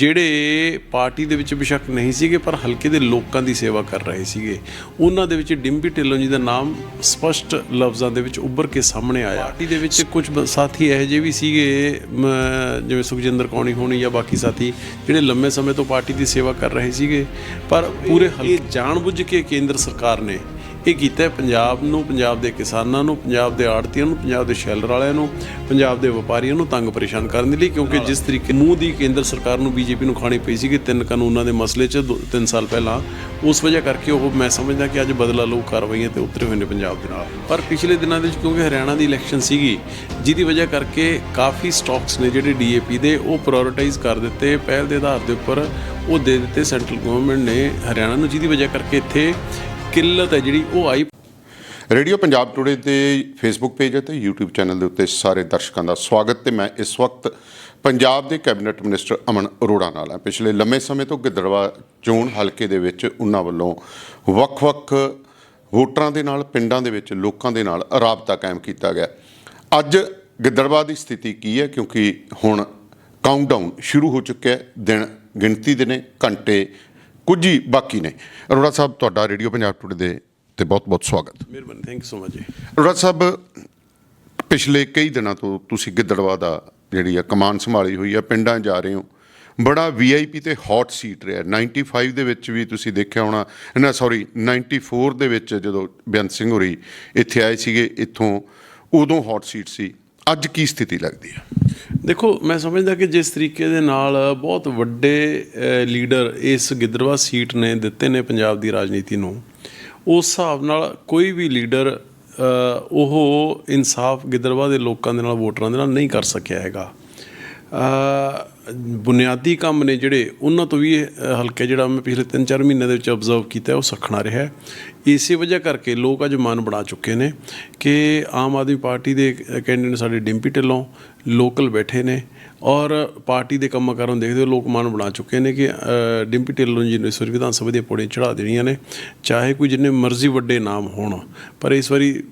ਜਿਹੜੇ ਪਾਰਟੀ ਦੇ ਵਿੱਚ ਬਿਸ਼ੱਕ ਨਹੀਂ ਸੀਗੇ ਪਰ ਹਲਕੇ ਦੇ ਲੋਕਾਂ ਦੀ ਸੇਵਾ ਕਰ ਰਹੇ ਸੀਗੇ। ਉਹਨਾਂ ਦੇ ਵਿੱਚ ਡਿੰਪੀ ਢਿੱਲੋਂ ਜੀ ਦਾ ਨਾਮ ਸਪਸ਼ਟ ਲਫ਼ਜ਼ਾਂ ਦੇ ਵਿੱਚ ਉੱਭਰ ਕੇ ਸਾਹਮਣੇ ਆਇਆ। ਪਾਰਟੀ ਦੇ ਵਿੱਚ ਕੁਝ ਸਾਥੀ ਇਹੋ ਜਿਹੇ ਵੀ ਸੀਗੇ ਜਿਵੇਂ ਸੁਖਜਿੰਦਰ ਕੌਣੀ ਹੋਣੀ ਜਾਂ ਬਾਕੀ ਸਾਥੀ ਜਿਹੜੇ ਲੰਮੇ ਸਮੇਂ ਤੋਂ ਪਾਰਟੀ ਦੀ ਸੇਵਾ ਕਰ ਰਹੇ ਸੀਗੇ। ਪਰ ਪੂਰੇ ਹਲਕੇ ਜਾਣਬੁੱਝ ਕੇ ਕੇਂਦਰ ਸਰਕਾਰ ਨੇ ਇਹ ਕੀਤਾ ਪੰਜਾਬ ਨੂੰ ਪੰਜਾਬ ਦੇ ਕਿਸਾਨਾਂ ਨੂੰ ਪੰਜਾਬ ਦੇ ਆੜਤੀਆਂ ਨੂੰ ਪੰਜਾਬ ਦੇ ਸ਼ੈਲਰ ਵਾਲਿਆਂ ਨੂੰ ਪੰਜਾਬ ਦੇ ਵਪਾਰੀਆਂ ਨੂੰ ਤੰਗ ਪਰੇਸ਼ਾਨ ਕਰਨ ਦੇ ਲਈ ਕਿਉਂਕਿ ਜਿਸ ਤਰੀਕੇ ਮੂੰਹ ਦੀ ਕੇਂਦਰ ਸਰਕਾਰ ਨੂੰ ਬੀਜੇਪੀ ਨੂੰ ਖਾਣੀ ਪਈ ਸੀ ਕਿ ਤਿੰਨ ਕਾਨੂੰਨਾਂ ਦੇ ਮਸਲੇ 'ਚ 3 ਸਾਲ ਪਹਿਲਾਂ ਉਸ ਵਜ੍ਹਾ ਕਰਕੇ ਉਹ ਮੈਂ ਸਮਝਦਾ ਕਿ ਅੱਜ ਬਦਲਾ ਲਊ ਕਾਰਵਾਈਆਂ ਤੇ ਉਤਰੇ ਹੋਏ ਨੇ ਪੰਜਾਬ ਦੇ ਨਾਲ। ਪਰ ਪਿਛਲੇ ਦਿਨਾਂ ਦੇ ਵਿੱਚ ਕਿਉਂਕਿ ਹਰਿਆਣਾ ਦੀ ਇਲੈਕਸ਼ਨ ਸੀਗੀ ਜਿਹਦੀ ਵਜ੍ਹਾ ਕਰਕੇ ਕਾਫੀ ਸਟਾਕਸ ਨੇ ਜਿਹੜੇ ਡੀਏਪੀ ਦੇ ਉਹ ਪ੍ਰਾਇੋਰਟਾਈਜ਼ ਕਰ ਦਿੱਤੇ ਪਹਿਲ ਦੇ ਆਧਾਰ ਦੇ ਉੱਪਰ ਉਹ ਦੇ ਦਿੱਤੇ ਸੈਂਟਰਲ ਗਵਰਨਮੈਂਟ ਨੇ ਹਰਿਆਣਾ ਨੂੰ ਜਿਹਦੀ ਵਜ੍ਹਾ ਕਰਕੇ ਇੱਥੇ ਕਿੱਲਤ ਹੈ ਜਿਹੜੀ ਉਹ ਆਈ। ਰੇਡੀਓ ਪੰਜਾਬ ਟੁਡੇ ਦੇ ਫੇਸਬੁੱਕ ਪੇਜ ਅਤੇ YouTube ਚੈਨਲ ਦੇ ਉੱਤੇ ਸਾਰੇ ਦਰਸ਼ਕਾਂ ਦਾ ਸਵਾਗਤ ਤੇ ਮੈਂ ਇਸ ਵਕਤ ਪੰਜਾਬ ਦੇ ਕੈਬਨਿਟ ਮਿਨਿਸਟਰ ਅਮਨ ਅਰੋੜਾ ਨਾਲ ਹਾਂ। ਪਿਛਲੇ ਲੰਮੇ ਸਮੇਂ ਤੋਂ ਗਿੱਦੜਵਾ ਚੋਣ ਹਲਕੇ ਦੇ ਵਿੱਚ ਉਹਨਾਂ ਵੱਲੋਂ ਵੱਖ-ਵੱਖ ਵੋਟਰਾਂ ਦੇ ਨਾਲ, ਪਿੰਡਾਂ ਦੇ ਵਿੱਚ, ਲੋਕਾਂ ਦੇ ਨਾਲ ਰਾਬਤਾ ਕਾਇਮ ਕੀਤਾ ਗਿਆ। ਅੱਜ ਗਿੱਦੜਵਾ ਦੀ ਸਥਿਤੀ ਕੀ ਹੈ? ਕਿਉਂਕਿ ਹੁਣ ਕਾਊਂਟਡਾਊਨ ਸ਼ੁਰੂ ਹੋ ਚੁੱਕਿਆ ਹੈ। ਦਿਨ ਗਿਣਤੀ ਦੇ ਨੇ, ਘੰਟੇ ਕੁਝ ਹੀ ਬਾਕੀ ਨੇ। ਅਰੋੜਾ ਸਾਹਿਬ ਤੁਹਾਡਾ ਰੇਡੀਓ ਪੰਜਾਬ ਟੁਡੇ ਦੇ ਤੇ ਬਹੁਤ-ਬਹੁਤ ਸਵਾਗਤ। ਮਿਹਰਬਾਨੀ ਥੈਂਕ ਯੂ ਸੋ ਮਚ ਜੀ। ਅਰੋੜਾ ਸਾਹਿਬ ਪਿਛਲੇ ਕਈ ਦਿਨਾਂ ਤੋਂ ਤੁਸੀਂ ਗਿੱਦੜਵਾ ਦਾ ਜਿਹੜੀ ਆ ਕਮਾਨ ਸੰਭਾਲੀ ਹੋਈ ਆ ਪਿੰਡਾਂ ਜਾ ਰਹੇ ਹੋ। ਬੜਾ ਵੀਆਈਪੀ ਤੇ ਹੌਟ ਸੀਟ ਰਿਹਾ। 95 ਦੇ ਵਿੱਚ ਵੀ ਤੁਸੀਂ ਦੇਖਿਆ ਹੋਣਾ ਨਾ ਸੌਰੀ 94 ਦੇ ਵਿੱਚ ਜਦੋਂ ਬੇਅੰਤ ਸਿੰਘ ਹੋਰੀ ਇੱਥੇ ਆਏ ਸੀਗੇ ਇੱਥੋਂ ਉਦੋਂ ਹੌਟ ਸੀਟ ਸੀ। ਅੱਜ ਕੀ ਸਥਿਤੀ ਲੱਗਦੀ ਹੈ? ਦੇਖੋ, ਮੈਂ ਸਮਝਦਾ ਕਿ ਜਿਸ ਤਰੀਕੇ ਦੇ ਨਾਲ ਬਹੁਤ ਵੱਡੇ ਲੀਡਰ ਇਸ ਗਿੱਦਰਵਾ ਸੀਟ ਨੇ ਦਿੱਤੇ ਨੇ ਪੰਜਾਬ ਦੀ ਰਾਜਨੀਤੀ ਨੂੰ, ਉਸ ਹਿਸਾਬ ਨਾਲ ਕੋਈ ਵੀ ਲੀਡਰ ਉਹ ਇਨਸਾਫ ਗਿੱਦਰਵਾ ਦੇ ਲੋਕਾਂ ਦੇ ਨਾਲ ਵੋਟਰਾਂ ਦੇ ਨਾਲ ਨਹੀਂ ਕਰ ਸਕਿਆ ਹੈਗਾ। ਬੁਨਿਆਦੀ ਕੰਮ ਨੇ ਜਿਹੜੇ ਉਹਨਾਂ ਤੋਂ ਵੀ ਇਹ, ਅ, ਹਲਕਾ ਜਿਹੜਾ ਮੈਂ ਪਿਛਲੇ 3-4 ਮਹੀਨੇ ਦੇ ਵਿੱਚ ਆਬਜ਼ਰਵ ਕੀਤਾ ਉਹ ਸਖਣਾ ਰਿਹਾ ਇਸੇ ਵਜ੍ਹਾ ਕਰਕੇ ਲੋਕ ਅੱਜ ਮਨ ਬਣਾ ਚੁੱਕੇ ਨੇ ਕਿ ਆਮ ਆਦਮੀ ਪਾਰਟੀ ਦੇ ਕੈਂਡੀਡੇਟ ਸਾਡੇ ਡਿੰਪੀ ਢਿੱਲੋਂ ਲੋਕਲ ਬੈਠੇ ਨੇ। ਔਰ ਪਾਰਟੀ ਦੇ ਕੰਮਾਂ ਕਾਰਾਂ ਨੂੰ ਦੇਖਦੇ ਹੋਏ ਲੋਕ ਮਨ ਬਣਾ ਚੁੱਕੇ ਨੇ ਕਿ ਡਿੰਪੀ ਢਿੱਲੋਂ ਜੀ ਨੂੰ ਇਸ ਵਾਰੀ ਵਿਧਾਨ ਸਭਾ ਦੀਆਂ ਪੌੜੀਆਂ ਚੜਾ ਦੇਣੀਆਂ ਨੇ, ਚਾਹੇ ਕੋਈ ਜਿੰਨੇ ਮਰਜ਼ੀ ਵੱਡੇ ਨਾਮ ਹੋਣ, ਪਰ ਇਸ ਵਾਰੀ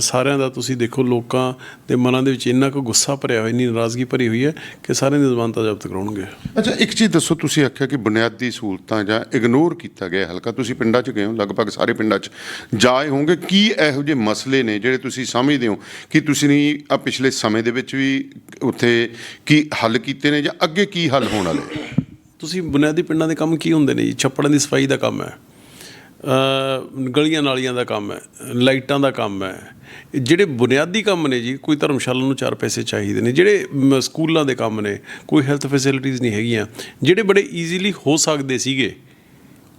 ਸਾਰਿਆਂ ਦਾ ਤੁਸੀਂ ਦੇਖੋ ਲੋਕਾਂ ਦੇ ਮਨਾਂ ਦੇ ਵਿੱਚ ਇੰਨਾ ਕੁ ਗੁੱਸਾ ਭਰਿਆ ਹੋਇਆ, ਇੰਨੀ ਨਾਰਾਜ਼ਗੀ ਭਰੀ ਹੋਈ ਹੈ ਕਿ ਸਾਰਿਆਂ ਦੀ ਜ਼ਮਾਨਤਾਂ ਜ਼ਬਤ ਕਰਾਉਣਗੇ। ਅੱਛਾ, ਇੱਕ ਚੀਜ਼ ਦੱਸੋ, ਤੁਸੀਂ ਆਖਿਆ ਕਿ ਬੁਨਿਆਦੀ ਸਹੂਲਤਾਂ ਜਾਂ ਇਗਨੋਰ ਕੀਤਾ ਗਿਆ ਹਲਕਾ, ਤੁਸੀਂ ਪਿੰਡਾਂ 'ਚ ਗਏ ਹੋ, ਲਗਭਗ ਸਾਰੇ ਪਿੰਡਾਂ 'ਚ ਜਾਏ ਹੋਵੋਗੇ, ਕੀ ਇਹੋ ਜਿਹੇ ਮਸਲੇ ਨੇ ਜਿਹੜੇ ਤੁਸੀਂ ਸਮਝਦੇ ਹੋ ਕਿ ਤੁਸੀਂ ਨਹੀਂ ਆ ਪਿਛਲੇ ਸਮੇਂ ਦੇ ਵਿੱਚ ਵੀ ਉੱਥੇ ਕੀ ਹੱਲ ਕੀਤੇ ਨੇ ਜਾਂ ਅੱਗੇ ਕੀ ਹੱਲ ਹੋਣ ਵਾਲੇ? ਤੁਸੀਂ ਬੁਨਿਆਦੀ ਪਿੰਡਾਂ ਦੇ ਕੰਮ ਕੀ ਹੁੰਦੇ ਨੇ ਜੀ? ਛੱਪੜਾਂ ਦੀ ਸਫ਼ਾਈ ਦਾ ਕੰਮ ਹੈ ਗਲੀਆਂ ਨਾਲੀਆਂ ਦਾ ਕੰਮ ਹੈ, ਲਾਈਟਾਂ ਦਾ ਕੰਮ ਹੈ। ਜਿਹੜੇ ਬੁਨਿਆਦੀ ਕੰਮ ਨੇ ਜੀ, ਕੋਈ ਧਰਮਸ਼ਾਲਾ ਨੂੰ ਚਾਰ ਪੈਸੇ ਚਾਹੀਦੇ ਨੇ। ਜਿਹੜੇ ਸਕੂਲਾਂ ਦੇ ਕੰਮ ਨੇ, ਕੋਈ ਹੈਲਥ ਫੈਸਿਲਿਟੀਆਂ ਨਹੀਂ ਹੈਗੀਆਂ। ਜਿਹੜੇ ਬੜੇ ਈਜ਼ੀਲੀ ਹੋ ਸਕਦੇ ਸੀਗੇ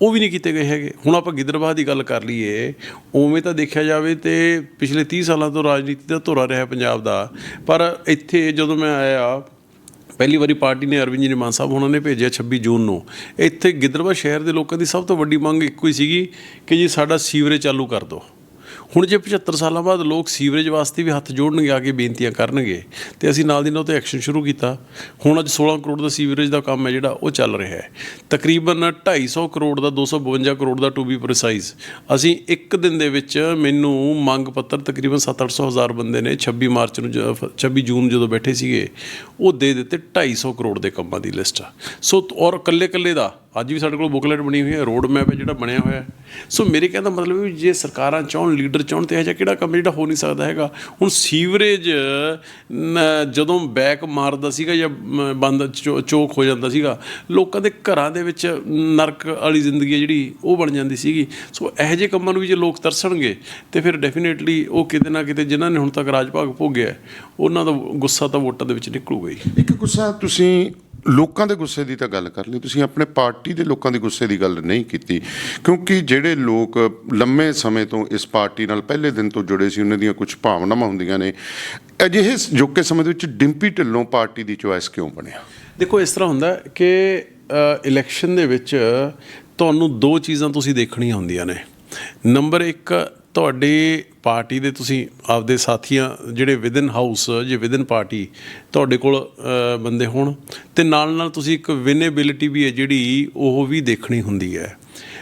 ਉਹ ਵੀ ਨਹੀਂ ਕੀਤੇ ਗਏ ਹੈਗੇ। ਹੁਣ ਆਪਾਂ ਗਿੱਦੜਬਾਹ ਦੀ ਗੱਲ ਕਰ ਲਈਏ, ਉਵੇਂ ਤਾਂ ਦੇਖਿਆ ਜਾਵੇ ਤੇ ਪਿਛਲੇ 30 ਸਾਲਾਂ ਤੋਂ ਰਾਜਨੀਤੀ ਦਾ ਧੁਰਾ ਰਿਹਾ ਪੰਜਾਬ ਦਾ। ਪਰ ਇੱਥੇ ਜਦੋਂ ਮੈਂ ਆਇਆ, ਪਹਿਲੀ ਵਾਰੀ ਪਾਰਟੀ ਨੇ ਅਰਵਿੰਦ ਜੀ ਮਾਨ ਸਾਹਿਬ ਉਹਨਾਂ ਨੇ ਭੇਜਿਆ 26 ਜੂਨ ਨੂੰ। ਇੱਥੇ ਗਿੱਦੜਬਾਹ ਸ਼ਹਿਰ ਦੇ ਲੋਕਾਂ ਦੀ ਸਭ ਤੋਂ ਵੱਡੀ ਮੰਗ ਇੱਕੋ ਹੀ ਸੀਗੀ ਕਿ ਜੀ ਸਾਡਾ ਸੀਵਰੇਜ ਚਾਲੂ ਕਰ ਦਿਓ। ਹੁਣ ਜੇ 75 ਸਾਲਾਂ ਬਾਅਦ ਲੋਕ ਸੀਵਰੇਜ ਵਾਸਤੇ ਵੀ ਹੱਥ ਜੋੜਨਗੇ, ਆ ਕੇ ਬੇਨਤੀਆਂ ਕਰਨਗੇ, ਤੇ ਅਸੀਂ ਨਾਲ ਦੀ ਨਾਲ ਤੇ ਐਕਸ਼ਨ ਸ਼ੁਰੂ ਕੀਤਾ। ਹੁਣ ਅੱਜ 16 ਕਰੋੜ ਦਾ ਸੀਵਰੇਜ ਦਾ ਕੰਮ ਹੈ ਜਿਹੜਾ, ਉਹ ਚੱਲ ਰਿਹਾ ਹੈ। ਤਕਰੀਬਨ 250 ਕਰੋੜ ਦਾ 252 ਕਰੋੜ ਦਾ ਟੂ ਬੀ ਪ੍ਰੀਸਾਈਜ਼ ਅਸੀਂ ਇੱਕ ਦਿਨ ਦੇ ਵਿੱਚ ਮੈਨੂੰ ਮੰਗ ਪੱਤਰ ਤਕਰੀਬਨ 7-800 ਹਜ਼ਾਰ ਬੰਦੇ ਨੇ 26 ਮਾਰਚ ਨੂੰ ਜ- 26 ਜੂਨ ਜਦੋਂ ਬੈਠੇ ਸੀਗੇ, ਉਹ ਦੇ ਦਿੱਤੇ 250 ਕਰੋੜ ਦੇ ਕੰਮਾਂ ਦੀ ਲਿਸਟ ਸੋ, ਔਰ ਕੱਲੇ ਕੱਲੇ ਦਾ ਅੱਜ ਵੀ ਸਾਡੇ ਕੋਲ ਬੁਕਲੈਟ ਬਣੀ ਹੋਈ ਹੈ ਰੋਡ ਮੈਪ ਹੈ ਜਿਹੜਾ ਬਣਿਆ ਹੋਇਆ ਸੋ ਮੇਰੇ ਕਹਿਣ ਦਾ ਮਤਲਬ ਵੀ ਜੇ ਸਰਕਾਰਾਂ ਚਾਹਣ ਲੀਡਰ ਚਾਹਣ ਤੇ ਇਹ ਜਿਹਾ ਕਿਹੜਾ ਕੰਮ ਜਿਹੜਾ ਹੋ ਨਹੀਂ ਸਕਦਾ ਹੈਗਾ? ਹੁਣ ਸੀਵਰੇਜ ਜਦੋਂ ਬੈਕ ਮਾਰਦਾ ਸੀਗਾ ਜਾਂ ਬੰਦ ਚੋ- ਚੋਕ ਹੋ ਜਾਂਦਾ ਸੀਗਾ, ਲੋਕਾਂ ਦੇ ਘਰਾਂ ਦੇ ਵਿੱਚ ਨਰਕ ਵਾਲੀ ਜ਼ਿੰਦਗੀ ਹੈ ਜਿਹੜੀ, ਉਹ ਬਣ ਜਾਂਦੀ ਸੀਗੀ। ਸੋ ਇਹੋ ਜਿਹੇ ਕੰਮਾਂ ਨੂੰ ਵੀ ਜੇ ਲੋਕ ਤਰਸਣਗੇ, ਤੇ ਫਿਰ ਡੈਫੀਨੇਟਲੀ ਉਹ ਕਿਤੇ ਨਾ ਕਿਤੇ ਜਿਨ੍ਹਾਂ ਨੇ ਹੁਣ ਤੱਕ ਰਾਜ ਭਾਗ ਭੋਗਿਆ, ਉਹਨਾਂ ਦਾ ਗੁੱਸਾ ਤਾਂ ਵੋਟਾਂ ਦੇ ਵਿੱਚ ਨਿਕਲੂਗਾ ਹੀ। ਇੱਕ ਗੁੱਸਾ ਤੁਸੀਂ ਲੋਕਾਂ ਦੇ ਗੁੱਸੇ ਦੀ ਤਾਂ ਗੱਲ ਕਰ ਲਈ ਤੁਸੀਂ ਆਪਣੇ ਪਾਰਟੀ ਦੇ ਲੋਕਾਂ ਦੇ ਗੁੱਸੇ ਦੀ ਗੱਲ ਨਹੀਂ ਕੀਤੀ, ਕਿਉਂਕਿ ਜਿਹੜੇ ਲੋਕ ਲੰਮੇ ਸਮੇਂ ਤੋਂ ਇਸ ਪਾਰਟੀ ਨਾਲ ਪਹਿਲੇ ਦਿਨ ਤੋਂ ਜੁੜੇ ਸੀ, ਉਹਨਾਂ ਦੀਆਂ ਕੁਝ ਭਾਵਨਾਵਾਂ ਹੁੰਦੀਆਂ ਨੇ। ਅਜਿਹੇ ਜੋਕੇ ਸਮੇਂ ਦੇ ਵਿੱਚ ਡਿੰਪੀ ਢਿੱਲੋਂ ਪਾਰਟੀ ਦੀ ਚੁਆਇਸ ਕਿਉਂ ਬਣਿਆ? ਦੇਖੋ, ਇਸ ਤਰ੍ਹਾਂ ਹੁੰਦਾ ਕਿ ਇਲੈਕਸ਼ਨ ਦੇ ਵਿੱਚ ਤੁਹਾਨੂੰ ਦੋ ਚੀਜ਼ਾਂ ਤੁਸੀਂ ਦੇਖਣੀਆਂ ਹੁੰਦੀਆਂ ਨੇ। ਨੰਬਰ 1 ਤੁਹਾਡੇ ਪਾਰਟੀ ਦੇ ਤੁਸੀਂ ਆਪਦੇ ਸਾਥੀਆਂ ਜਿਹੜੇ ਵਿਦਨ ਹਾਊਸ ਜੇ ਵਿਦਨ ਪਾਰਟੀ ਤੁਹਾਡੇ ਕੋਲ ਬੰਦੇ ਹੋਣ ਤੇ ਨਾਲ ਨਾਲ ਤੁਸੀਂ ਇੱਕ ਵਿਨੇਬਿਲਿਟੀ ਵੀ ਹੈ ਜਿਹੜੀ ਉਹ ਵੀ ਦੇਖਣੀ ਹੁੰਦੀ ਹੈ।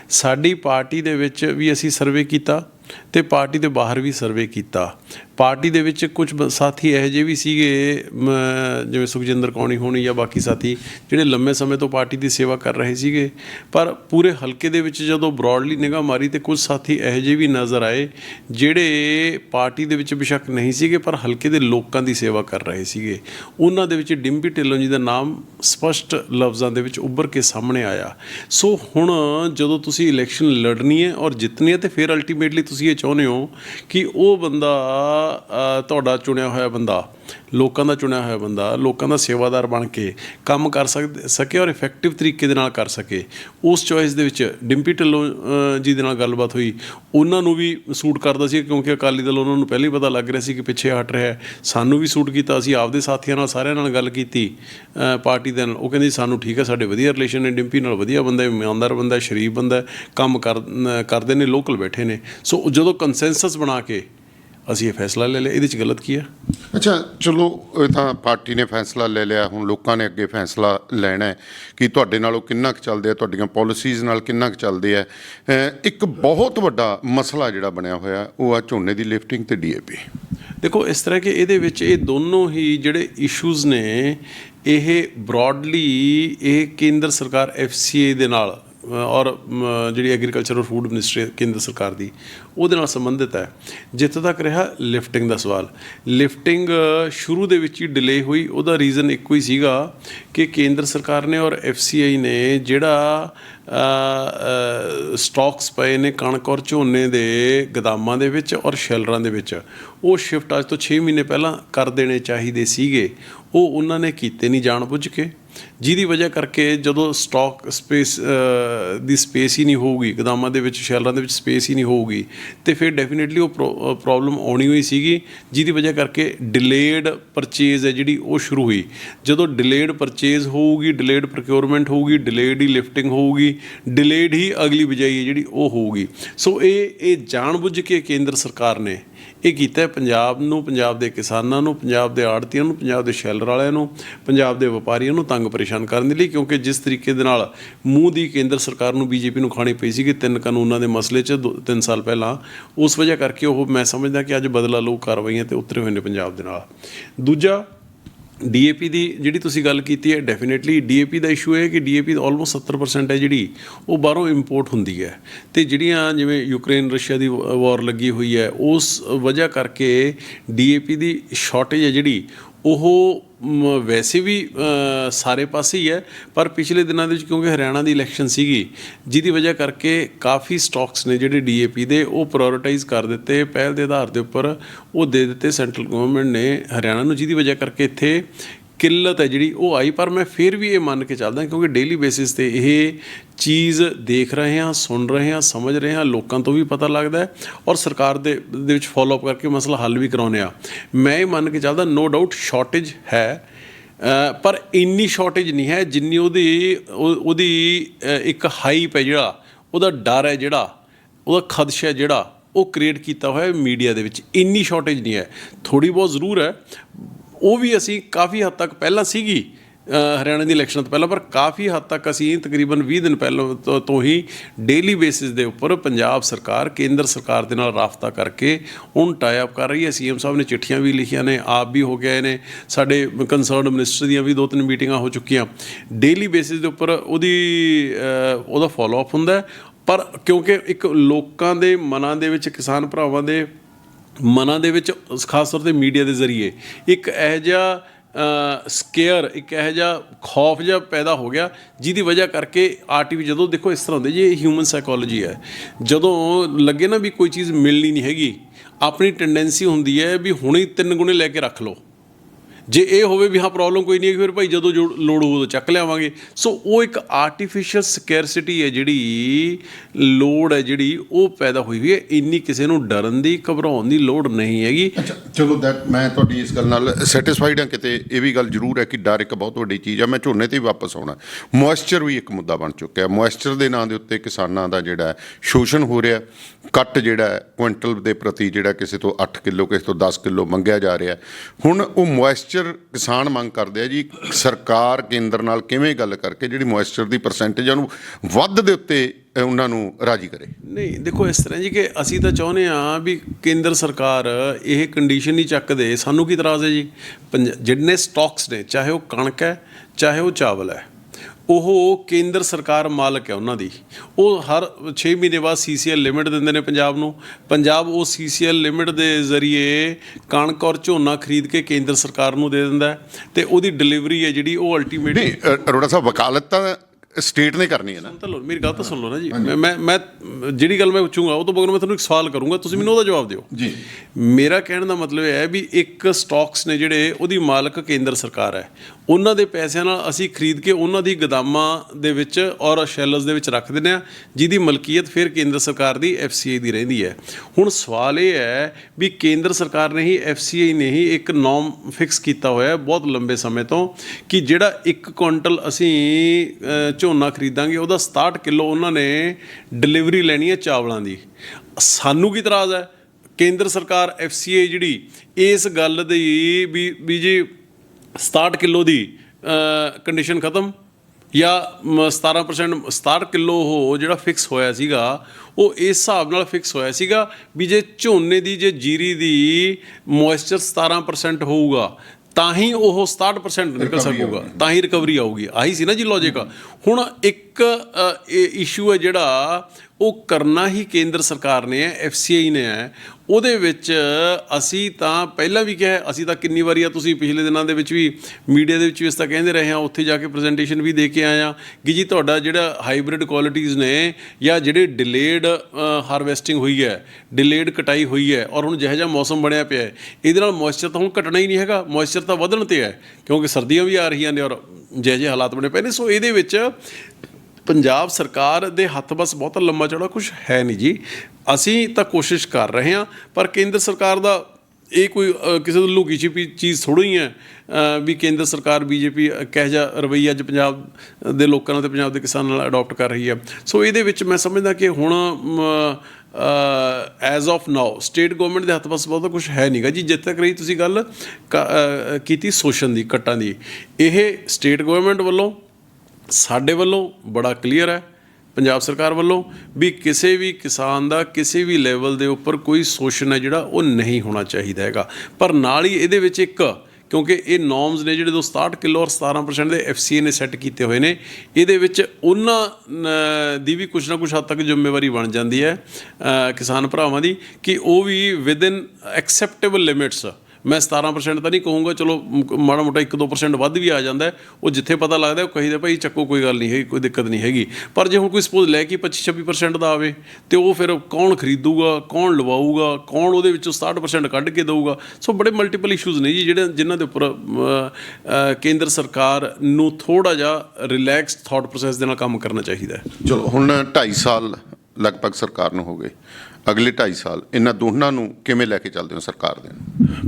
ਸਾਡੀ ਪਾਰਟੀ ਦੇ ਵਿੱਚ ਵੀ ਅਸੀਂ ਸਰਵੇ ਕੀਤਾ। ਤੇ ਪਾਰਟੀ ਦੇ ਬਾਹਰ ਵੀ ਸਰਵੇ ਕੀਤਾ। ਪਾਰਟੀ ਦੇ ਵਿੱਚ ਕੁਝ ਬ- ਸਾਥੀ ਇਹੋ ਜਿਹੇ ਵੀ ਸੀਗੇ ਜਿਵੇਂ ਸੁਖਜਿੰਦਰ ਕੌਣੀ ਹੋਣੀ ਜਾਂ ਬਾਕੀ ਸਾਥੀ, ਜਿਹੜੇ ਲੰਮੇ ਸਮੇਂ ਤੋਂ ਪਾਰਟੀ ਦੀ ਸੇਵਾ ਕਰ ਰਹੇ ਸੀਗੇ। ਪਰ ਪੂਰੇ ਹਲਕੇ ਦੇ ਵਿੱਚ ਜਦੋਂ ਬ੍ਰੌਡਲੀ ਨਿਗਾਹ ਮਾਰੀ ਤੇ ਕੁਝ ਸਾਥੀ ਇਹੋ ਜਿਹੇ ਵੀ ਨਜ਼ਰ ਆਏ, ਜਿਹੜੇ ਪਾਰਟੀ ਦੇ ਵਿੱਚ ਬਿਸ਼ੱਕ ਨਹੀਂ ਸੀਗੇ, ਪਰ ਹਲਕੇ ਦੇ ਲੋਕਾਂ ਦੀ ਸੇਵਾ ਕਰ ਰਹੇ ਸੀਗੇ। ਉਹਨਾਂ ਦੇ ਵਿੱਚ ਡਿੰਪੀ ਢਿੱਲੋਂ ਜੀ ਦਾ ਨਾਮ ਸਪਸ਼ਟ ਲਫ਼ਜ਼ਾਂ ਦੇ ਵਿੱਚ ਉੱਭਰ ਕੇ ਸਾਹਮਣੇ ਆਇਆ। ਸੋ ਹੁਣ ਜਦੋਂ ਤੁਸੀਂ ਇਲੈਕਸ਼ਨ ਲੜਨੀ ਹੈ ਔਰ ਜਿੱਤਣੀ ਹੈ, ਤੇ ਫਿਰ ਅਲਟੀਮੇਟਲੀ ਤੁਸੀਂ ਇਹ ਚਾਹੁੰਦੇ ਹੋ ਕਿ ਉਹ ਬੰਦਾ ਤੁਹਾਡਾ ਚੁਣਿਆ ਹੋਇਆ ਬੰਦਾ ਲੋਕਾਂ ਦਾ ਚੁਣਿਆ ਹੋਇਆ ਬੰਦਾ, ਲੋਕਾਂ ਦਾ ਸੇਵਾਦਾਰ ਬਣ ਕੇ ਕੰਮ ਕਰ ਸਕਦੇ, ਸਕੇ ਔਰ ਇਫੈਕਟਿਵ ਤਰੀਕੇ ਦੇ ਨਾਲ ਕਰ ਸਕੇ। ਉਸ ਚੋਇਸ ਦੇ ਵਿੱਚ ਡਿੰਪੀ ਢਿੱਲੋਂ ਜੀ ਦੇ ਨਾਲ ਗੱਲਬਾਤ ਹੋਈ। ਉਹਨਾਂ ਨੂੰ ਵੀ ਸੂਟ ਕਰਦਾ ਸੀ ਕਿਉਂਕਿ ਅਕਾਲੀ ਦਲ ਉਹਨਾਂ ਨੂੰ ਪਹਿਲਾਂ ਹੀ ਪਤਾ ਲੱਗ ਰਿਹਾ ਸੀ ਕਿ ਪਿੱਛੇ ਹਟ ਰਿਹਾ ਸਾਨੂੰ ਵੀ ਸੂਟ ਕੀਤਾ, ਅਸੀਂ ਆਪਦੇ ਸਾਥੀਆਂ ਨਾਲ, ਸਾਰਿਆਂ ਨਾਲ ਗੱਲ ਕੀਤੀ ਪਾਰਟੀ ਦੇ ਨਾਲ। ਉਹ ਕਹਿੰਦੇ ਸਾਨੂੰ ਠੀਕ ਹੈ, ਸਾਡੇ ਵਧੀਆ ਰਿਲੇਸ਼ਨ ਨੇ, ਡਿੰਪੀ ਨਾਲ ਵਧੀਆ ਬੰਦਾ ਇਮਾਨਦਾਰ ਬੰਦਾ ਸ਼ਰੀਫ ਬੰਦਾ ਕੰਮ ਕਰ ਕਰਦੇ ਨੇ ਲੋਕਲ ਬੈਠੇ ਨੇ। ਸੋ ਜਦੋਂ ਕੰਸੈਂਸਸ ਬਣਾ ਕੇ ਅਸੀਂ ਇਹ ਫੈਸਲਾ ਲੈ ਲਿਆ। ਇਹਦੇ ਚ ਗਲਤ ਕੀ ਹੈ ਅੱਛਾ ਚਲੋ ਇਹ ਤਾਂ ਪਾਰਟੀ ਨੇ ਫੈਸਲਾ ਲੈ ਲਿਆ। ਹੁਣ ਲੋਕਾਂ ਨੇ ਅੱਗੇ ਫੈਸਲਾ ਲੈਣਾ ਹੈ ਕਿ ਤੁਹਾਡੇ ਨਾਲ ਉਹ ਕਿੰਨਾ ਕੁ ਚੱਲਦੇ ਆ ਤੁਹਾਡੀਆਂ ਪਾਲਿਸੀਜ਼ ਨਾਲ ਕਿੰਨਾ ਕੁ ਚੱਲਦੇ ਆ। ਇੱਕ ਬਹੁਤ ਵੱਡਾ ਮਸਲਾ ਜਿਹੜਾ ਬਣਿਆ ਹੋਇਆ ਉਹ ਆ ਝੋਨੇ ਦੀ ਲਿਫਟਿੰਗ ਤੇ ਡੀਏਪੀ ਦੇਖੋ ਇਸ ਤਰ੍ਹਾਂ ਕਿ ਇਹਦੇ ਵਿੱਚ ਇਹ ਦੋਨੋਂ ਹੀ ਜਿਹੜੇ ਇਸ਼ੂਜ਼ ਨੇ ਇਹ ਬ੍ਰੌਡਲੀ ਇਹ ਕੇਂਦਰ ਸਰਕਾਰ ਐਫਸੀਏ ਦੇ ਨਾਲ ਔਰ ਜਿਹੜੀ ਐਗਰੀਕਲਚਰ ਔਰ ਫੂਡ ਮਿਨਿਸਟਰੀ ਕੇਂਦਰ ਸਰਕਾਰ ਦੀ, ਉਹਦੇ ਨਾਲ ਸੰਬੰਧਿਤ ਹੈ। ਜਿੱਥੇ ਤੱਕ ਰਿਹਾ ਲਿਫਟਿੰਗ ਦਾ ਸਵਾਲ। ਲਿਫਟਿੰਗ ਸ਼ੁਰੂ ਦੇ ਵਿੱਚ ਹੀ ਡਿਲੇ ਹੋਈ। ਉਹਦਾ ਰੀਜ਼ਨ ਇੱਕੋ ਹੀ ਸੀਗਾ ਕਿ ਕੇਂਦਰ ਸਰਕਾਰ ਨੇ ਔਰ ਐਫਸੀਆਈ ਨੇ ਜਿਹੜਾ ਸਟਾਕਸ ਪਏ ਨੇ ਕਣਕ ਔਰ ਝੋਨੇ ਦੇ ਗਦਾਮਾਂ ਦੇ ਵਿੱਚ ਔਰ ਸ਼ੈਲਰਾਂ ਦੇ ਵਿੱਚ, ਉਹ ਸ਼ਿਫਟ ਅੱਜ ਤੋਂ 6 ਮਹੀਨੇ ਪਹਿਲਾਂ ਕਰ ਦੇਣੇ ਚਾਹੀਦੇ ਸੀਗੇ। ਉਹ ਉਹਨਾਂ ਨੇ ਕੀਤੇ ਨਹੀਂ ਜਾਣ ਬੁੱਝ ਕੇ। ਜਿਹਦੀ ਵਜ੍ਹਾ ਕਰਕੇ ਜਦੋਂ ਸਟਾਕ ਸਪੇਸ ਦੀ ਸਪੇਸ ਹੀ ਨਹੀਂ ਹੋਊਗੀ, ਗਦਾਮਾਂ ਦੇ ਵਿੱਚ, ਸ਼ੈਲਰਾਂ ਦੇ ਵਿੱਚ ਸਪੇਸ ਹੀ ਨਹੀਂ ਹੋਊਗੀ, ਤੇ ਫਿਰ ਡੈਫੀਨਿਟਲੀ ਉਹ ਪ੍ਰੋਬਲਮ ਆਉਣੀ ਹੋਈ ਸੀਗੀ, ਜਿਹਦੀ ਵਜ੍ਹਾ ਕਰਕੇ ਡਿਲੇਡ ਪਰਚੇਜ਼ ਹੈ ਜਿਹੜੀ, ਉਹ ਸ਼ੁਰੂ ਹੋਈ। ਜਦੋਂ ਡਿਲੇਡ ਪਰਚੇਜ਼ ਹੋਊਗੀ ਡਿਲੇਡ ਪ੍ਰੋਕਿਉਰਮੈਂਟ ਹੋਊਗੀ ਡਿਲੇਡ ਹੀ ਲਿਫਟਿੰਗ ਹੋਊਗੀ ਡਿਲੇਡ ਹੀ ਅਗਲੀ ਬਿਜਾਈ ਹੈ ਜਿਹੜੀ, ਉਹ ਹੋਊਗੀ। ਸੋ ਇਹ ਇਹ ਜਾਣਬੁੱਝ ਕੇ ਕੇਂਦਰ ਸਰਕਾਰ ਨੇ ਇਹ ਕੀਤਾ ਹੈ ਪੰਜਾਬ ਨੂੰ, ਪੰਜਾਬ ਦੇ ਕਿਸਾਨਾਂ ਨੂੰ, ਪੰਜਾਬ ਦੇ ਆੜਤੀਆਂ ਨੂੰ, ਪੰਜਾਬ ਦੇ ਸ਼ੈਲਰ ਵਾਲਿਆਂ ਨੂੰ, ਪੰਜਾਬ ਦੇ ਵਪਾਰੀਆਂ ਨੂੰ ਤੰਗ ਪਰੇਸ਼ਾਨ ਕਰਨ ਦੇ ਲਈ, ਕਿਉਂਕਿ ਜਿਸ ਤਰੀਕੇ ਦੇ ਨਾਲ ਮੂੰਹ ਦੀ ਕੇਂਦਰ ਸਰਕਾਰ ਨੂੰ ਬੀਜੇਪੀ ਨੂੰ ਖਾਣੀ ਪਈ ਸੀ ਕਿ ਤਿੰਨ ਕਾਨੂੰਨਾਂ ਦੇ ਮਸਲੇ 'ਚ 3 ਸਾਲ ਪਹਿਲਾਂ, ਉਸ ਵਜ੍ਹਾ ਕਰਕੇ ਉਹ ਮੈਂ ਸਮਝਦਾ ਕਿ ਅੱਜ ਬਦਲਾ ਲਓ ਕਾਰਵਾਈਆਂ ਤੇ ਉਤਰੇ ਹੋਏ ਨੇ ਪੰਜਾਬ ਦੇ ਨਾਲ। ਦੂਜਾ, ਡੀਏਪੀ ਦੀ ਜਿਹੜੀ ਤੁਸੀਂ ਗੱਲ ਕੀਤੀ ਹੈ ਡੈਫੀਨਿਟਲੀ ਡੀਏਪੀ ਦਾ ਇਸ਼ੂ ਹੈ ਕਿ ਡੀਏਪੀ ਆਲਮੋਸਟ 70% ਹੈ ਜਿਹੜੀ, ਉਹ ਬਾਹਰੋਂ ਇੰਪੋਰਟ ਹੁੰਦੀ ਹੈ। ਤੇ ਜਿਹੜੀਆਂ ਜਿਵੇਂ ਯੂਕਰੇਨ ਰਸ਼ੀਆ ਦੀ ਵਾਰ ਲੱਗੀ ਹੋਈ ਹੈ, ਉਸ ਵਜ੍ਹਾ ਕਰਕੇ ਡੀਏਪੀ ਦੀ ਸ਼ਾਰਟੇਜ ਹੈ ਜਿਹੜੀ ਉਹ ਵੈਸੇ ਵੀ ਸਾਰੇ ਪਾਸੇ ਹੀ ਹੈ, ਪਰ ਪਿਛਲੇ ਦਿਨਾਂ ਦੇ ਵਿੱਚ ਕਿਉਂਕਿ ਹਰਿਆਣਾ ਦੀ ਇਲੈਕਸ਼ਨ ਸੀਗੀ, ਜਿਹਦੀ ਵਜ੍ਹਾ ਕਰਕੇ ਕਾਫੀ ਸਟਾਕਸ ਨੇ ਜਿਹੜੇ ਡੀਏਪੀ ਦੇ, ਉਹ ਪ੍ਰਾਇੋਰਟਾਈਜ਼ ਕਰ ਦਿੱਤੇ। ਪਹਿਲ ਦੇ ਆਧਾਰ ਦੇ ਉੱਪਰ ਉਹ ਦੇ ਦਿੱਤੇ ਸੈਂਟਰਲ ਗਵਰਨਮੈਂਟ ਨੇ ਹਰਿਆਣਾ ਨੂੰ, ਜਿਹਦੀ ਵਜ੍ਹਾ ਕਰਕੇ ਇੱਥੇ ਕਿੱਲਤ ਹੈ ਜਿਹੜੀ ਉਹ ਆਈ, ਪਰ ਮੈਂ ਫਿਰ ਵੀ ਇਹ ਮੰਨ ਕੇ ਚੱਲਦਾ ਕਿਉਂਕਿ ਡੇਲੀ ਬੇਸਿਸ ਤੇ ਇਹ ਚੀਜ਼ ਦੇਖ ਰਹੇ ਹਾਂ, ਸੁਣ ਰਹੇ ਹਾਂ, ਸਮਝ ਰਹੇ ਹਾਂ, ਲੋਕਾਂ ਤੋਂ ਵੀ ਪਤਾ ਲੱਗਦਾ ਹੈ ਔਰ ਸਰਕਾਰ ਦੇ ਦੇ ਵਿੱਚ ਫਾਲੋ ਅਪ ਕਰਕੇ ਮਸਲਾ ਹੱਲ ਵੀ ਕਰਾਉਂਦੇ ਆ ਮੈਂ ਇਹ ਮੰਨ ਕੇ ਚੱਲਦਾ ਨੋ ਡਾਊਟ ਸ਼ਾਰਟੇਜ ਹੈ ਪਰ ਇੰਨੀ ਸ਼ਾਰਟੇਜ ਨਹੀਂ ਹੈ ਜਿੰਨੀ ਉਹਦੀ ਉਹਦੀ ਇੱਕ ਹਾਈਪ ਹੈ ਜਿਹੜਾ, ਉਹਦਾ ਡਰ ਹੈ ਜਿਹੜਾ, ਉਹਦਾ ਖਦਸ਼ਾ ਹੈ ਜਿਹੜਾ, ਉਹ ਕ੍ਰੀਏਟ ਕੀਤਾ ਹੋਇਆ ਮੀਡੀਆ ਦੇ ਵਿੱਚ। ਇੰਨੀ ਸ਼ਾਰਟੇਜ ਨਹੀਂ ਹੈ। ਥੋੜੀ ਬਹੁਤ ਜ਼ਰੂਰ ਹੈ। ਉਹ ਵੀ ਅਸੀਂ ਕਾਫੀ ਹੱਦ ਤੱਕ ਪਹਿਲਾਂ ਸੀਗੀ ਅ, ਹਰਿਆਣਾ ਦੀ ਇਲੈਕਸ਼ਨ ਤੋਂ ਪਹਿਲਾਂ ਪਰ ਕਾਫੀ ਹੱਦ ਤੱਕ ਅਸੀਂ ਤਕਰੀਬਨ 20 ਦਿਨ ਪਹਿਲਾਂ ਤੋਂ- ਹੀ ਡੇਲੀ ਬੇਸਿਸ ਦੇ ਉੱਪਰ ਪੰਜਾਬ ਸਰਕਾਰ ਕੇਂਦਰ ਸਰਕਾਰ ਦੇ ਨਾਲ ਰਾਫਤਾ ਕਰਕੇ ਹੁਣ ਟਾਈ ਅਪ ਕਰ ਰਹੀ ਹੈ। ਸੀਐਮ ਸਾਹਿਬ ਨੇ ਚਿੱਠੀਆਂ ਵੀ ਲਿਖੀਆਂ ਨੇ ਆਪ ਵੀ ਹੋ ਗਏ ਨੇ। ਸਾਡੇ ਕੰਸਰਨਡ ਮਿਨਿਸਟਰ ਦੀਆਂ ਵੀ ਦੋ ਤਿੰਨ ਮੀਟਿੰਗਾਂ ਹੋ ਚੁੱਕੀਆਂ। ਡੇਲੀ ਬੇਸਿਸ ਦੇ ਉੱਪਰ ਉਹਦੀ ਉਹਦਾ ਫਾਲੋ ਅਪ ਹੁੰਦਾ ਪਰ ਕਿਉਂਕਿ ਇੱਕ ਲੋਕਾਂ ਦੇ ਮਨਾਂ ਦੇ ਵਿੱਚ ਕਿਸਾਨ ਭਰਾਵਾਂ ਦੇ ਮਨਾਂ ਦੇ ਵਿੱਚ, ਖਾਸ ਤੌਰ ਤੇ ਮੀਡੀਆ ਦੇ ਜ਼ਰੀਏ, ਇੱਕ ਇਹੋ ਜਿਹਾ ਸਕੇਅਰ ਇੱਕ ਇਹੋ ਜਿਹਾ ਖੌਫ ਜਿਹਾ ਪੈਦਾ ਹੋ ਗਿਆ, ਜਿਹਦੀ ਵਜ੍ਹਾ ਕਰਕੇ ਆਰਟੀਵੀ ਜਦੋਂ ਦੇਖੋ ਇਸ ਤਰ੍ਹਾਂ ਹੁੰਦੇ ਜੀ, ਇਹ ਹਿਊਮਨ ਸਾਈਕੋਲੋਜੀ ਹੈ। ਜਦੋਂ ਲੱਗੇ ਨਾ ਵੀ ਕੋਈ ਚੀਜ਼ ਮਿਲਣੀ ਨਹੀਂ ਹੈਗੀ, ਆਪਣੀ ਟੈਂਡੈਂਸੀ ਹੁੰਦੀ ਹੈ ਵੀ ਹੁਣੇ ਤਿੰਨ ਗੁਣੇ ਲੈ ਕੇ ਰੱਖ ਲਓ। ਜੇ ਇਹ ਹੋਵੇ ਵੀ ਹਾਂ ਪ੍ਰੋਬਲਮ ਕੋਈ ਨਹੀਂ ਹੈ, ਫਿਰ ਭਾਈ ਜਦੋਂ ਜੋ ਲੋੜ ਹੋਊ ਉਦੋਂ ਚੱਕ ਲਿਆਵਾਂਗੇ। ਸੋ ਉਹ ਇੱਕ ਆਰਟੀਫੀਸ਼ੀਅਲ ਸਕੈਰਸਿਟੀ ਹੈ ਜਿਹੜੀ, ਲੋੜ ਹੈ ਜਿਹੜੀ, ਉਹ ਪੈਦਾ ਹੋਈ ਹੋਈ ਹੈ। ਇੰਨੀ ਕਿਸੇ ਨੂੰ ਡਰਨ ਦੀ, ਘਬਰਾਉਣ ਦੀ ਲੋੜ ਨਹੀਂ ਹੈਗੀ। ਅੱਛਾ, ਚਲੋ ਦੈਟ ਮੈਂ ਤੁਹਾਡੀ ਇਸ ਗੱਲ ਨਾਲ ਸੈਟੀਸਫਾਈਡ ਹਾਂ। ਕਿਤੇ ਇਹ ਵੀ ਗੱਲ ਜ਼ਰੂਰ ਹੈ ਕਿ ਡਰ ਇੱਕ ਬਹੁਤ ਵੱਡੀ ਚੀਜ਼ ਹੈ ਮੈਂ ਝੋਨੇ ਤੇ ਹੀ ਵਾਪਸ ਆਉਣਾ। ਮੋਇਸਚਰ ਵੀ ਇੱਕ ਮੁੱਦਾ ਬਣ ਚੁੱਕਿਆ। ਮੋਇਸਚਰ ਦੇ ਨਾਂ ਦੇ ਉੱਤੇ ਕਿਸਾਨਾਂ ਦਾ ਜਿਹੜਾ ਸ਼ੋਸ਼ਣ ਹੋ ਰਿਹਾ। ਕੱਟ ਜਿਹੜਾ ਕੁਇੰਟਲ ਦੇ ਪ੍ਰਤੀ ਜਿਹੜਾ ਕਿਸੇ ਤੋਂ 8 ਕਿਲੋ, ਕਿਸੇ ਤੋਂ 10 ਕਿਲੋ ਮੰਗਿਆ ਜਾ ਰਿਹਾ। ਹੁਣ ਉਹ ਮੋਇਸਚਰ ਕਿਸਾਨ ਮੰਗ ਕਰਦੇ ਆ ਜੀ, ਸਰਕਾਰ ਕੇਂਦਰ ਨਾਲ ਕਿਵੇਂ ਗੱਲ ਕਰਕੇ ਜਿਹੜੀ ਮੋਇਸਚਰ ਦੀ ਪਰਸੈਂਟੇਜ ਉਹਨੂੰ ਵੱਧ ਦੇ ਉੱਤੇ ਉਹਨਾਂ ਨੂੰ ਰਾਜੀ ਕਰੇ? ਨਹੀਂ, ਦੇਖੋ ਇਸ ਤਰ੍ਹਾਂ ਜੀ ਕਿ ਅਸੀਂ ਤਾਂ ਚਾਹੁੰਦੇ ਆ ਵੀ ਕੇਂਦਰ ਸਰਕਾਰ ਇਹ ਕੰਡੀਸ਼ਨ ਨਹੀਂ ਚੱਕਦੇ, ਸਾਨੂੰ ਕੀ ਇਤਰਾਜ਼ ਹੈ ਜੀ? ਪੰਜ- ਜਿੰਨੇ ਸਟਾਕਸ ਨੇ, ਚਾਹੇ ਉਹ ਕਣਕ ਹੈ, ਚਾਹੇ ਉਹ ਚਾਵਲ ਹੈ ਉਹ ਕੇਂਦਰ ਸਰਕਾਰ ਮਾਲਕ ਹੈ ਉਹਨਾਂ ਦੀ। ਉਹ ਹਰ 6 ਮਹੀਨੇ ਬਾਅਦ ਸੀਸੀਐਲ ਲਿਮਿਟ ਦਿੰਦੇ ਨੇ ਪੰਜਾਬ ਨੂੰ। ਪੰਜਾਬ ਉਹ ਸੀਸੀਐਲ ਲਿਮਿਟ ਦੇ ਜ਼ਰੀਏ ਕਣਕ ਔਰ ਝੋਨਾ ਖਰੀਦ ਕੇ ਕੇਂਦਰ ਸਰਕਾਰ ਨੂੰ ਦੇ ਦਿੰਦਾ ਹੈ ਤੇ ਉਹਦੀ ਡਿਲੀਵਰੀ ਹੈ ਜਿਹੜੀ ਉਹ ਅਲਟੀਮੇਟਲੀ ਅਰੋੜਾ ਸਾਹਿਬ, ਵਕਾਲਤ ਤਾਂ ਸਟੇਟ ਨੇ ਕਰਨੀ ਹੈ ਨਾ। ਤਾਂ ਲਓ ਮੇਰੀ ਗੱਲ ਤਾਂ ਸੁਣ ਲਓ ਨਾ ਜੀ। ਮੈਂ ਮੈਂ ਮੈਂ ਜਿਹੜੀ ਗੱਲ ਮੈਂ ਪੁੱਛੂੰਗਾ ਉਹ ਤੋਂ ਬਗੈਰ ਮੈਂ ਤੁਹਾਨੂੰ ਇੱਕ ਸਵਾਲ ਕਰੂੰਗਾ ਤੁਸੀਂ ਮੈਨੂੰ ਉਹਦਾ ਜਵਾਬ ਦਿਓ। ਜੀ। ਮੇਰਾ ਕਹਿਣ ਦਾ ਮਤਲਬ ਇਹ ਹੈ ਵੀ ਇੱਕ ਸਟਾਕਸ ਨੇ ਜਿਹੜੇ ਉਹਦੀ ਮਾਲਕ ਕੇਂਦਰ ਸਰਕਾਰ ਹੈ। ਉਹਨਾਂ ਦੇ ਪੈਸਿਆਂ ਨਾਲ ਅਸੀਂ ਖਰੀਦ ਕੇ ਉਹਨਾਂ ਦੀ ਗਦਾਮਾਂ ਦੇ ਵਿੱਚ ਔਰ ਸ਼ੈਲਰਸ ਦੇ ਵਿੱਚ ਰੱਖ ਦਿੰਦੇ ਆ ਜਿਹਦੀ ਮਲਕੀਅਤ ਫਿਰ ਕੇਂਦਰ ਸਰਕਾਰ ਦੀ ਐਫਸੀਆਈ ਦੀ ਰਹਿੰਦੀ ਹੈ। ਹੁਣ ਸਵਾਲ ਇਹ ਹੈ ਵੀ ਕੇਂਦਰ ਸਰਕਾਰ ਨੇ ਹੀ ਐਫਸੀਆਈ ਨੇ ਹੀ ਇੱਕ ਨੋਮ ਫਿਕਸ ਕੀਤਾ ਹੋਇਆ ਹੈ ਬਹੁਤ ਲੰਬੇ ਸਮੇਂ ਤੋਂ ਕਿ ਜਿਹੜਾ 1 ਕੁਇੰਟਲ ਅਸੀਂ ਝੋਨਾ ਖਰੀਦਾਂਗੇ ਉਹਦਾ 67 ਕਿਲੋ ਉਹਨਾਂ ਨੇ ਡਿਲੀਵਰੀ ਲੈਣੀ ਹੈ ਚਾਵਲਾਂ ਦੀ। ਸਾਨੂੰ ਕੀ ਇਤਰਾਜ਼ ਹੈ? ਕੇਂਦਰ ਸਰਕਾਰ ਐਫਸੀਏ ਜਿਹੜੀ ਇਸ ਗੱਲ ਦੀ ਵੀ ਵੀ ਜੀ 67 ਕਿਲੋ ਦੀ ਕੰਡੀਸ਼ਨ ਖਤਮ ਜਾਂ ਮ, 17% 67 ਕਿਲੋ ਉਹ ਜਿਹੜਾ ਫਿਕਸ ਹੋਇਆ ਸੀਗਾ ਉਹ ਇਸ ਹਿਸਾਬ ਨਾਲ ਫਿਕਸ ਹੋਇਆ ਸੀਗਾ ਵੀ ਜੇ ਝੋਨੇ ਦੀ ਜੇ ਜੀਰੀ ਦੀ ਮੋਇਸਚਰ 17% ਹੋਊਗਾ ਤਾਂ ਹੀ ਉਹ 67% ਨਿਕਲ ਸਕੂਗਾ। ਤਾਂ ਹੀ ਰਿਕਵਰੀ ਆਊਗੀ। ਆਹੀ ਸੀ ਨਾ ਜੀ ਲੌਜੀਕ ਹੁਣ ਇੱਕ ਇਸ਼ੂ ਹੈ ਜਿਹੜਾ ਉਹ ਕਰਨਾ ਹੀ ਕੇਂਦਰ ਸਰਕਾਰ ਨੇ ਹੈ ਐਫਸੀਆਈ ਨੇ ਹੈ। ਉਹਦੇ ਵਿੱਚ ਅਸੀਂ ਤਾਂ ਪਹਿਲਾਂ ਵੀ ਕਿਹਾ ਅਸੀਂ ਤਾਂ ਕਿੰਨੀ ਵਾਰੀ ਆ ਤੁਸੀਂ ਪਿਛਲੇ ਦਿਨਾਂ ਦੇ ਵਿੱਚ ਵੀ ਮੀਡੀਆ ਦੇ ਵਿੱਚ ਵੀ ਇਸ ਤਾਂ ਕਹਿੰਦੇ ਰਹੇ ਹਾਂ ਉੱਥੇ ਜਾ ਕੇ ਪ੍ਰੈਜੈਂਟੇਸ਼ਨ ਵੀ ਦੇ ਕੇ ਆਏ ਹਾਂ ਕਿ ਜੀ ਤੁਹਾਡਾ ਜਿਹੜਾ ਹਾਈਬ੍ਰਿਡ ਕੁਆਲਿਟੀਆਂ ਨੇ ਜਾਂ ਜਿਹੜੇ ਡਿਲੇਡ ਹਾਰਵੈਸਟਿੰਗ ਹੋਈ ਹੈ ਡਿਲੇਡ ਕਟਾਈ ਹੋਈ ਹੈ ਔਰ ਹੁਣ ਜਿਹੋ ਜਿਹਾ ਮੌਸਮ ਬਣਿਆ ਪਿਆ ਹੈ, ਇਹਦੇ ਨਾਲ ਮੋਇਸਚਰ ਤਾਂ ਹੁਣ ਘਟਣਾ ਹੀ ਨਹੀਂ ਹੈਗਾ ਮੋਇਸਚਰ ਤਾਂ ਵਧਣ ਤੇ ਹੈ, ਕਿਉਂਕਿ ਸਰਦੀਆਂ ਵੀ ਆ ਰਹੀਆਂ ਨੇ ਔਰ ਜਿਹੋ ਜਿਹੇ ਹਾਲਾਤ ਬਣੇ ਪਏ ਨੇ। ਸੋ ਇਹਦੇ ਵਿੱਚ ਪੰਜਾਬ ਸਰਕਾਰ ਦੇ ਹੱਥ ਬਸ ਬਹੁਤ ਲੰਮਾ ਚੌੜਾ ਕੁਝ ਹੈ ਨਹੀਂ ਜੀ। ਅਸੀਂ ਤਾਂ ਕੋਸ਼ਿਸ਼ ਕਰ ਰਹੇ ਹਾਂ, ਪਰ ਕੇਂਦਰ ਸਰਕਾਰ ਦਾ ਇਹ ਕੋਈ ਕਿਸੇ ਤੋਂ ਲੁਕੀ ਛਿਪੀ ਚੀਜ਼ ਥੋੜ੍ਹੀ ਹੈ ਵੀ ਕੇਂਦਰ ਸਰਕਾਰ ਬੀਜੇਪੀ ਕਿਹੋ ਜਿਹਾ ਰਵੱਈਆ ਅੱਜ ਪੰਜਾਬ ਦੇ ਲੋਕਾਂ ਨਾਲ ਤੇ ਪੰਜਾਬ ਦੇ ਕਿਸਾਨਾਂ ਨਾਲ ਅਡਾਪਟ ਕਰ ਰਹੀ ਹੈ। ਸੋ ਇਹਦੇ ਵਿੱਚ ਮੈਂ ਸਮਝਦਾ ਕਿ ਹੁਣ as of now state government ਦੇ ਹੱਥ ਪਾਸ ਬਹੁਤਾ ਕੁਝ ਹੈ ਨਹੀਂਗਾ ਜੀ। ਜਿੱਥੇ ਤੱਕ ਰਹੀ ਤੁਸੀਂ ਗੱਲ ਕ- ਕੀਤੀ ਸ਼ੋਸ਼ਣ ਦੀ, ਕੱਟਾਂ ਦੀ। ਇਹ ਸਟੇਟ ਗਵਰਨਮੈਂਟ ਵੱਲੋਂ ਸਾਡੇ ਵੱਲੋਂ ਬੜਾ ਕਲੀਅਰ ਹੈ, ਪੰਜਾਬ ਸਰਕਾਰ ਵੱਲੋਂ ਵੀ ਕਿਸੇ ਵੀ ਕਿਸਾਨ ਦਾ ਕਿਸੇ ਵੀ ਲੈਵਲ ਦੇ ਉੱਪਰ ਕੋਈ ਸ਼ੋਸ਼ਣ ਹੈ ਜਿਹੜਾ ਉਹ ਨਹੀਂ ਹੋਣਾ ਚਾਹੀਦਾ ਹੈਗਾ। ਪਰ ਨਾਲ ਹੀ ਇਹਦੇ ਵਿੱਚ ਇੱਕ, ਕਿਉਂਕਿ ਇਹ ਨੋਰਮਸ ਨੇ ਜਿਹੜੇ ਦੋ 67 ਕਿਲੋ ਔਰ 17% ਦੇ ਐਫਸੀਏ ਨੇ ਸੈੱਟ ਕੀਤੇ ਹੋਏ ਨੇ, ਇਹਦੇ ਵਿੱਚ ਉਹਨਾਂ ਦੀ ਵੀ ਕੁਝ ਨਾ ਕੁਝ ਹੱਦ ਤੱਕ ਜ਼ਿੰਮੇਵਾਰੀ ਬਣ ਜਾਂਦੀ ਹੈ ਕਿਸਾਨ ਭਰਾਵਾਂ ਦੀ ਕਿ ਉਹ ਵੀ ਵਿਦਿਨ ਐਕਸੈਪਟੇਬਲ ਲਿਮਿਟਸ ਮੈਂ 17% ਤਾਂ ਨਹੀਂ ਕਹੂੰਗਾ, ਚਲੋ ਮਾੜਾ ਮੋਟਾ 1-2% ਵੱਧ ਵੀ ਆ ਜਾਂਦਾ ਉਹ ਜਿੱਥੇ ਪਤਾ ਲੱਗਦਾ ਉਹ ਕਹੀਦਾ ਭਾਈ, ਚੱਕੋ, ਕੋਈ ਗੱਲ ਨਹੀਂ ਹੈਗੀ, ਕੋਈ ਦਿੱਕਤ ਨਹੀਂ ਹੈਗੀ। ਪਰ ਜੇ ਹੁਣ ਕੋਈ ਸਪੋਜ਼ ਲੈ ਕੇ 25-26% ਦਾ ਆਵੇ, ਤੇ ਉਹ ਫਿਰ ਕੌਣ ਖਰੀਦੂਗਾ, ਕੌਣ ਲਵਾਊਗਾ, ਕੌਣ ਉਹਦੇ ਵਿੱਚੋਂ 67% ਕੱਢ ਕੇ ਦੇਊਗਾ? ਸੋ ਬੜੇ ਮਲਟੀਪਲ ਇਸ਼ੂਜ਼ ਨੇ ਜੀ, ਜਿਹੜੇ ਜਿਨ੍ਹਾਂ ਦੇ ਉੱਪਰ ਕੇਂਦਰ ਸਰਕਾਰ ਨੂੰ ਥੋੜਾ ਜਿਹਾ ਰਿਲੈਕਸ ਥਾਟ ਪ੍ਰੋਸੈਸ ਦੇ ਨਾਲ ਕੰਮ ਕਰਨਾ ਚਾਹੀਦਾ ਹੈ। ਚਲੋ, ਹੁਣ 2.5 ਸਾਲ ਲਗਭਗ ਸਰਕਾਰ ਨੂੰ ਹੋ ਗਏ। ਅਗਲੇ 2.5 ਸਾਲ ਇਹਨਾਂ ਦੋਨਾਂ ਨੂੰ ਕਿਵੇਂ ਲੈ ਕੇ ਚੱਲਦੇ ਹੋ ਸਰਕਾਰ ਦੇ?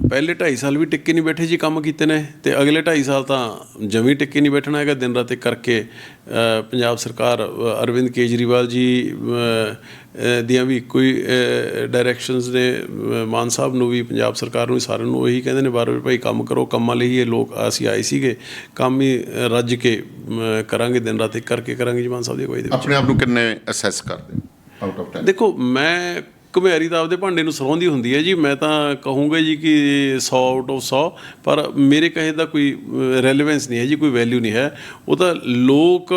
ਪਹਿਲੇ 2.5 ਸਾਲ ਵੀ ਟਿੱਕੇ ਨਹੀਂ ਬੈਠੇ ਜੀ ਕੰਮ ਕੀਤੇ ਨੇ ਤੇ ਅਗਲੇ 2.5 ਸਾਲ ਤਾਂ ਜਮੀ ਟਿੱਕੇ ਨਹੀਂ ਬੈਠਣਾ ਹੈਗਾ। ਦਿਨ ਰਾਤ ਕਰਕੇ ਪੰਜਾਬ ਸਰਕਾਰ ਅਰਵਿੰਦ ਕੇਜਰੀਵਾਲ ਜੀ ਦੀਆਂ ਵੀ ਕੋਈ ਡਾਇਰੈਕਸ਼ਨਸ ਨੇ। ਮਾਨ ਸਾਹਿਬ ਨੂੰ ਵੀ ਪੰਜਾਬ ਸਰਕਾਰ ਨੂੰ ਵੀ ਸਾਰਿਆਂ ਨੂੰ ਉਹੀ ਕਹਿੰਦੇ ਨੇ ਬਾਰ-ਬਾਰ ਭਾਈ ਕੰਮ ਕਰੋ ਕੰਮਾਂ ਲਈ ਇਹ ਲੋਕ ਅਸੀਂ ਆਏ ਸੀਗੇ। ਕੰਮ ਹੀ ਰੱਜ ਕੇ ਕਰਾਂਗੇ ਦਿਨ ਰਾਤ ਇੱਕ ਕਰਕੇ ਕਰਾਂਗੇ ਜੀ ਮਾਨ ਸਾਹਿਬ ਦੀ ਵਿੱਚ। ਆਪਣੇ ਆਪ ਨੂੰ ਕਿੰਨੇ ਅਸੈਸ ਕਰਦੇ? ਆਊਟ ਆਫ 10 ਦੇਖੋ ਮੈਂ ਘੁਮਿਆਰੀ ਤਾਂ ਆਪਦੇ ਭਾਂਡੇ ਨੂੰ ਸਰੋਂਦੀ ਹੁੰਦੀ ਹੈ ਜੀ ਮੈਂ ਤਾਂ ਕਹੂੰਗਾ ਜੀ ਕਿ 100 ਆਊਟ ਆਫ 100 ਪਰ ਮੇਰੇ ਕਹੇ ਦਾ ਕੋਈ ਰੈਲੇਵੈਂਸ ਨਹੀਂ ਹੈ ਜੀ ਕੋਈ ਵੈਲਿਊ ਨਹੀਂ ਹੈ। ਉਹ ਤਾਂ ਲੋਕ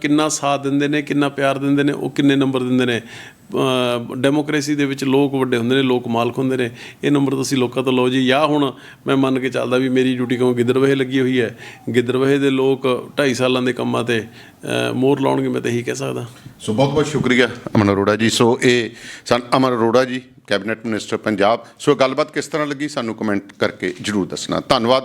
ਕਿੰਨਾ ਸਾਥ ਦਿੰਦੇ ਨੇ ਕਿੰਨਾ ਪਿਆਰ ਦਿੰਦੇ ਨੇ ਉਹ ਕਿੰਨੇ ਨੰਬਰ ਦਿੰਦੇ ਨੇ। ਡੈਮੋਕ੍ਰੇਸੀ ਦੇ ਵਿੱਚ ਲੋਕ ਵੱਡੇ ਹੁੰਦੇ ਨੇ ਲੋਕ ਮਾਲਕ ਹੁੰਦੇ ਨੇ। ਇਹ ਨੰਬਰ ਤੁਸੀਂ ਲੋਕਾਂ ਤੋਂ ਲਓ ਜੀ। ਜਾਂ ਹੁਣ ਮੈਂ ਮੰਨ ਕੇ ਚੱਲਦਾ ਵੀ ਮੇਰੀ ਡਿਊਟੀ ਕਿਉਂ ਗਿੱਦੜਵਹੇ ਲੱਗੀ ਹੋਈ ਹੈ? ਗਿੱਦੜਵਹੇ ਦੇ ਲੋਕ 2.5 ਸਾਲਾਂ ਦੇ ਕੰਮਾਂ ਤੇ ਅ, ਮੋਹਰ ਲਾਉਣਗੇ ਮੈਂ ਤਾਂ ਇਹੀ ਕਹਿ ਸਕਦਾ। ਸੋ ਬਹੁਤ ਬਹੁਤ ਸ਼ੁਕਰੀਆ ਅਮਨ ਅਰੋੜਾ ਜੀ। ਸੋ ਇਹ ਅਮਰ ਅਰੋੜਾ ਜੀ, ਕੈਬਨਿਟ ਮਿਨਿਸਟਰ ਪੰਜਾਬ। ਸੋ ਗੱਲਬਾਤ ਕਿਸ ਤਰ੍ਹਾਂ ਲੱਗੀ? ਸਾਨੂੰ ਕਮੈਂਟ ਕਰਕੇ ਜਰੂਰ ਦੱਸਣਾ। ਧੰਨਵਾਦ।